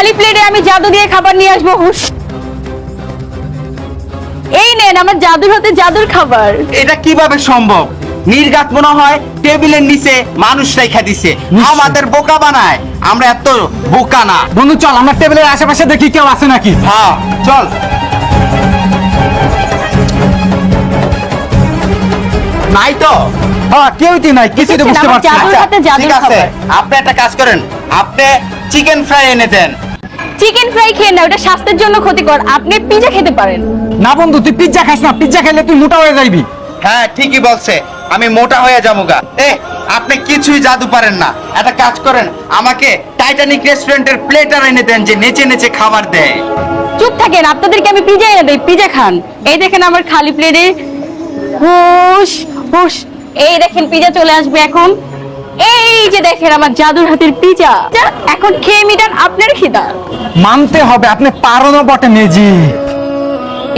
খালি প্লেটে আমি জাদু দিয়ে খাবার নিয়ে আসব হুস এই নেন আমার জাদুর হাতে জাদুর খাবার। এটা কীভাবে সম্ভব? নির্গাত মনে হয় টেবিলের নিচে মানুষ রেখা দিছে। আমাদের বোকা বানায়। আমরা এত বোকা না। বন্ধু চল আমরা টেবিলের আশেপাশে দেখি কেউ আছে নাকি। হ্যাঁ চল। নাই তো? হ্যাঁ কেউই তো নাই কিছু তো বুঝতে পারছি না। জাদুর ঠিক আছে। আপনি একটা কাজ করেন। আপনি চিকেন ফ্রাই এনে দেন। চিকেন ফ্রাই খেয়ে না ওটা স্বাস্থ্যের জন্য ক্ষতিকর। আপনি পিজা খেতে পারেন। না বন্ধু তুই পিজ্জা খাস না। পিজ্জা খেলে তুই মোটা হয়ে যাইবি। হ্যাঁ ঠিকই বলছে। আমি মোটা হয়ে যাব গা এ আপনি কিছুই জাদু পারেন না। একটা কাজ করেন আমাকে টাইটানিক রেস্টুরেন্টের প্লেটার এনে দেন যে নেচে নেচে খাবার দেয়। চুপ থাকেন আপনাদেরকে আমি পিজা এনে দেই। পিজা খান। এই দেখেন আমার খালি প্লেটে হুশ হুশ। এই দেখেন পিজা চলে আসবে এখন। এই যে দেখেন আমার জাদুর হাতের পিজা। এখন খেয়ে মিটান আপনার খিদা। মানতে হবে আপনি পারো না বটে মেজি।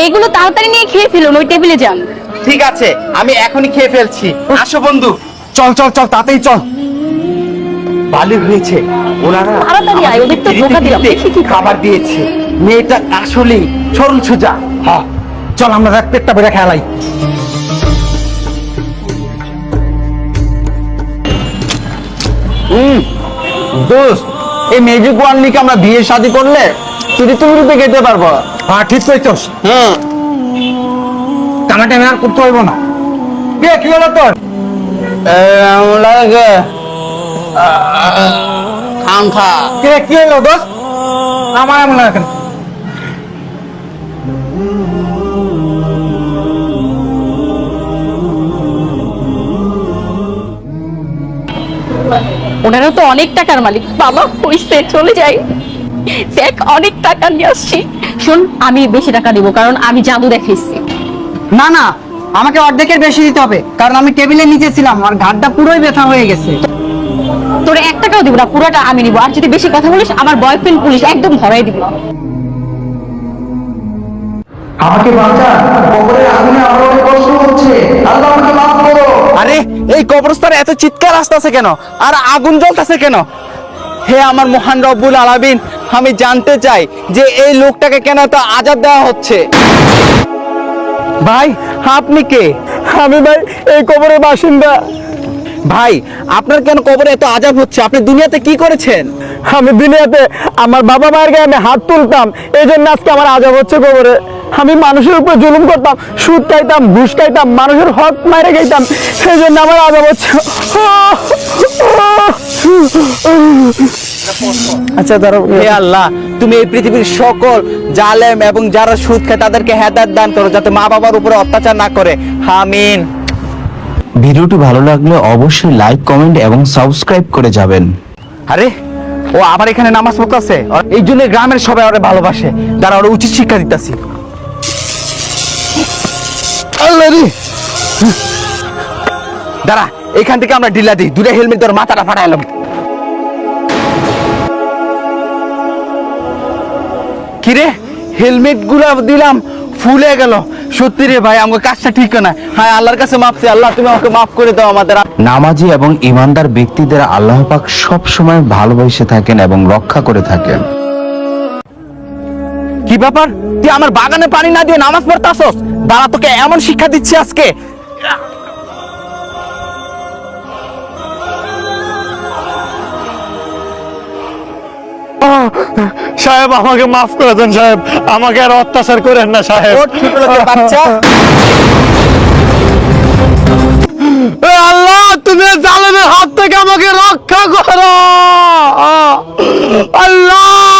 এগুলো তাড়াতাড়ি নিয়ে খেয়ে ফেলুন ওই টেবিলে যান। ঠিক আছে আমি এখনই খেয়ে ফেলছি। আসো বন্ধু। চল চল চল তাতেই চল। ভালো হয়েছে। ওনারা তাড়াতাড়ি আয়, ওদের তো ধোঁকা দিলাম, দেখি কি খাবার দিয়েছে। মেয়েটা আসলেই সরল সোজা। হ্যাঁ চল আমরা পেটটা বেড়ে খেলাই। দোস্ত এই মেজিক ওয়ান লিকে আমরা বিয়ে শাদী করলে চুরি তুমি রূপে খেতে পারব? হ্যাঁ ঠিক কইছস। হুম। টানাটানি আর করতে হইব না। কে কি হলো তোর? লাগে খান খা কে কি হলো দোস্ত? আমার এমন লাগে ওনারা তো অনেক টাকার মালিক। বাবা হইছে চলে যাই। দেখ অনেক টাকা নিয়ে আসছি। শোন আমি বেশি টাকা দিব কারণ আমি জাদু দেখাইছি। না না আমাকে অর্ধেকের বেশি দিতে হবে কারণ আমি টেবিলের নিচে ছিলাম আর ঘাটটা পুরোই ব্যথা হয়ে গেছে। তোর এক টাকাও দিব না পুরোটা আমি নিব। আর যদি বেশি কথা বলিস আমার বয়ফ্রেন্ড পুলিশ একদম ধরাই দিব। আমাকে বাঁচা কবরের আগুনে আমার এত চিৎকার আসতেছে কেন? আর আগুন জ্বলতেছে কেন? হে আমার মহান রব্বুল আলামিন আমি জানতে চাই যে এই লোকটাকে কেন এত আজাদ দেওয়া হচ্ছে? ভাই আপনি কে? আমি ভাই এই কবরের বাসিন্দা। ভাই আপনার কেন কবরে এত আজাব হচ্ছে? আপনি দুনিয়াতে কি করেছেন? আমি দুনিয়াতে আমার বাবা মায়ের গায়ে আমি হাত তুলতাম এই জন্য আজকে আমার আজাব হচ্ছে কবরে। আমি মানুষের উপর জুলুম করতাম সুদ খাইতাম ঘুষ খাইতাম মানুষের হক মারে খাইতাম। সেই জন্য আমার আজাব হচ্ছে আচ্ছা দাঁড়াও হে আল্লাহ তুমি এই পৃথিবীর সকল জালেম এবং যারা সুদ খায় তাদেরকে হেদায়েত দান করো যাতে মা বাবার উপরে অত্যাচার না করে। আমিন। ভিডিওটি ভালো লাগলে অবশ্যই লাইক কমেন্ট এবং সাবস্ক্রাইব করে যাবেন। আরে ও আবার এখানে নামাজ পড়তেছে? এই জন্য গ্রামের সবাই ওরে ভালোবাসে। যারা ওরা উচিত শিক্ষা দিতেছি। রে দাঁড়া, এখান থেকে আমরা ঢিলা দিই। দূরে হেলমেট ধর মাথাটা ফাটাইলাম কিরে হেলমেটগুলা দিলাম, ফুলে গেল। সত্যি রে ভাই আমার কাজটা ঠিক না হ্যাঁ আল্লাহর কাছে মাপছি আল্লাহ, তুমি আমাকে মাফ করে দাও আমাদের। নামাজি এবং ইমানদার ব্যক্তিদের আল্লাহ পাক সব সময় ভালোবেসে থাকেন এবং রক্ষা করে থাকেন। কি ব্যাপার? তুই আমার বাগানে পানি না দিয়ে নামাজ পড়তাছস দাঁড়া তোকে এমন শিক্ষা দিচ্ছি আজকে। সাহেব আমাকে মাফ করে দেন সাহেব। আমাকে আর অত্যাচার করেন না সাহেব। আল্লাহ তুমি জালেমের হাত থেকে আমাকে রক্ষা করো। আল্লাহ।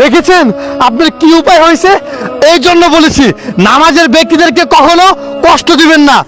দেখেছেন? আপনার কি উপায় হয়েছে? এই জন্য বলেছি নামাজের ব্যক্তিদেরকে কখনো কষ্ট দিবেন না।